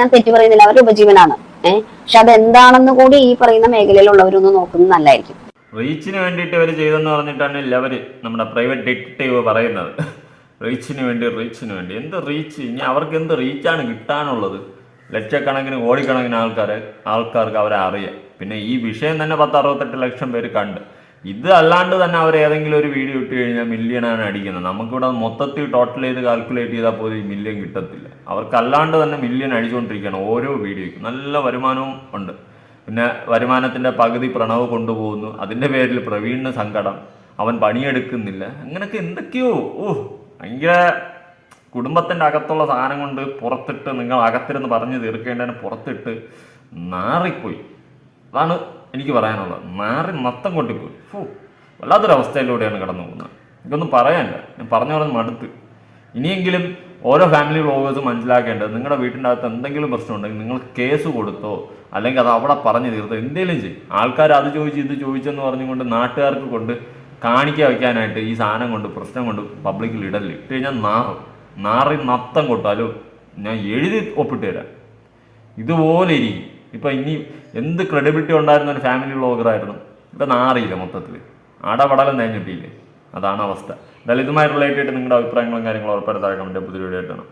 ഞാൻ തെറ്റു പറയുന്നില്ല അവരുടെ ഉപജീവനാണ്. ഏഹ് പക്ഷെ അതെന്താണെന്ന് കൂടി ഈ പറയുന്ന മേഖലയിലുള്ളവരൊന്ന് നോക്കുന്നത് നല്ലതായിരിക്കും. റീച്ചിന് വേണ്ടിയിട്ട് ഇവർ ചെയ്തെന്ന് പറഞ്ഞിട്ടാണ് ഇവർ നമ്മുടെ പ്രൈവറ്റ് ഡിറ്റക്റ്റീവ് പറയുന്നത്. റീച്ചിന് വേണ്ടി റീച്ചിന് വേണ്ടി. എന്ത് റീച്ച്? ഇനി അവർക്ക് എന്ത് റീച്ചാണ് കിട്ടാനുള്ളത്? ലക്ഷക്കണക്കിന് കോടിക്കണക്കിന് ആൾക്കാരെ ആൾക്കാർക്ക് അവരെ അറിയാം. പിന്നെ ഈ വിഷയം തന്നെ പത്ത് അറുപത്തെട്ട് ലക്ഷം പേര് കണ്ട്. ഇത് അല്ലാണ്ട് തന്നെ അവർ ഏതെങ്കിലും ഒരു വീഡിയോ ഇട്ട് കഴിഞ്ഞാൽ മില്യണാണ് അടിക്കുന്നത്. നമുക്കിവിടെ മൊത്തത്തിൽ ടോട്ടൽ ചെയ്ത് കാൽക്കുലേറ്റ് ചെയ്താൽ പോലും മില്യൺ കിട്ടത്തില്ല. അവർക്ക് അല്ലാണ്ട് തന്നെ മില്യൺ അടിച്ചുകൊണ്ടിരിക്കുകയാണ് ഓരോ വീഡിയോയ്ക്കും. നല്ല വരുമാനവും ഉണ്ട്. പിന്നെ വരുമാനത്തിന്റെ പകുതി പ്രണവ് കൊണ്ടുപോകുന്നു. അതിന്റെ പേരിൽ പ്രവീണിന് സങ്കടം. അവൻ പണിയെടുക്കുന്നില്ല. അങ്ങനെയൊക്കെ എന്തൊക്കെയോ. ഓ ഭയങ്കര കുടുംബത്തിന്റെ അകത്തുള്ള സാധനം കൊണ്ട് പുറത്തിട്ട് നിങ്ങൾ അകത്തിരുന്ന് പറഞ്ഞു തീർക്കേണ്ടതിന് പുറത്തിട്ട് നാറിപ്പോയി. അതാണ് എനിക്ക് പറയാനുള്ളത് മാറി നത്തം കൊണ്ടിപ്പോയി ഫൂ വല്ലാത്തൊരവസ്ഥയിലൂടെയാണ് കടന്നു പോകുന്നത്. എനിക്കൊന്നും പറയാനില്ല. ഞാൻ പറഞ്ഞു പറഞ്ഞ് മടുത്ത്. ഇനിയെങ്കിലും ഓരോ ഫാമിലി വ്ളോഗേഴ്സും മനസ്സിലാക്കേണ്ടത് നിങ്ങളുടെ വീട്ടിന്റെ അകത്ത് എന്തെങ്കിലും പ്രശ്നം ഉണ്ടെങ്കിൽ നിങ്ങൾ കേസ് കൊടുത്തോ അല്ലെങ്കിൽ അത് അവിടെ പറഞ്ഞു തീർത്തോ എന്തെങ്കിലും ചെയ്യും. ആൾക്കാർ അത് ചോദിച്ച് ഇത് ചോദിച്ചെന്ന് പറഞ്ഞുകൊണ്ട് നാട്ടുകാർക്ക് കൊണ്ട് കാണിക്കാൻ വയ്ക്കാനായിട്ട് ഈ സാധനം കൊണ്ട് പ്രശ്നം കൊണ്ട് പബ്ലിക്കിൽ ഇടല്ലേ ഇട്ട് കഴിഞ്ഞാൽ നാറും. നാറി നത്തം കൊട്ടാലോ ഞാൻ എഴുതി ഒപ്പിട്ട് തരാം. ഇതുപോലെ ഇരിക്കും. ഇപ്പൊ ഇനി എന്ത് ക്രെഡിബിലിറ്റി ഉണ്ടായിരുന്ന ഒരു ഫാമിലി വ്ളോഗറായിരുന്നു ഇപ്പം നാറിയില്ല മൊത്തത്തിൽ അടപടലം തേഞ്ഞിട്ടില്ലേ അതാണ് അവസ്ഥ. എന്തായാലും ഇതുമായി റിലേറ്റഡ് നിങ്ങളുടെ അഭിപ്രായങ്ങളും കാര്യങ്ങളും ഉറപ്പെടുത്താൻ കമന്റ് പുതിയ വീഡിയോ ആയിട്ടാണ്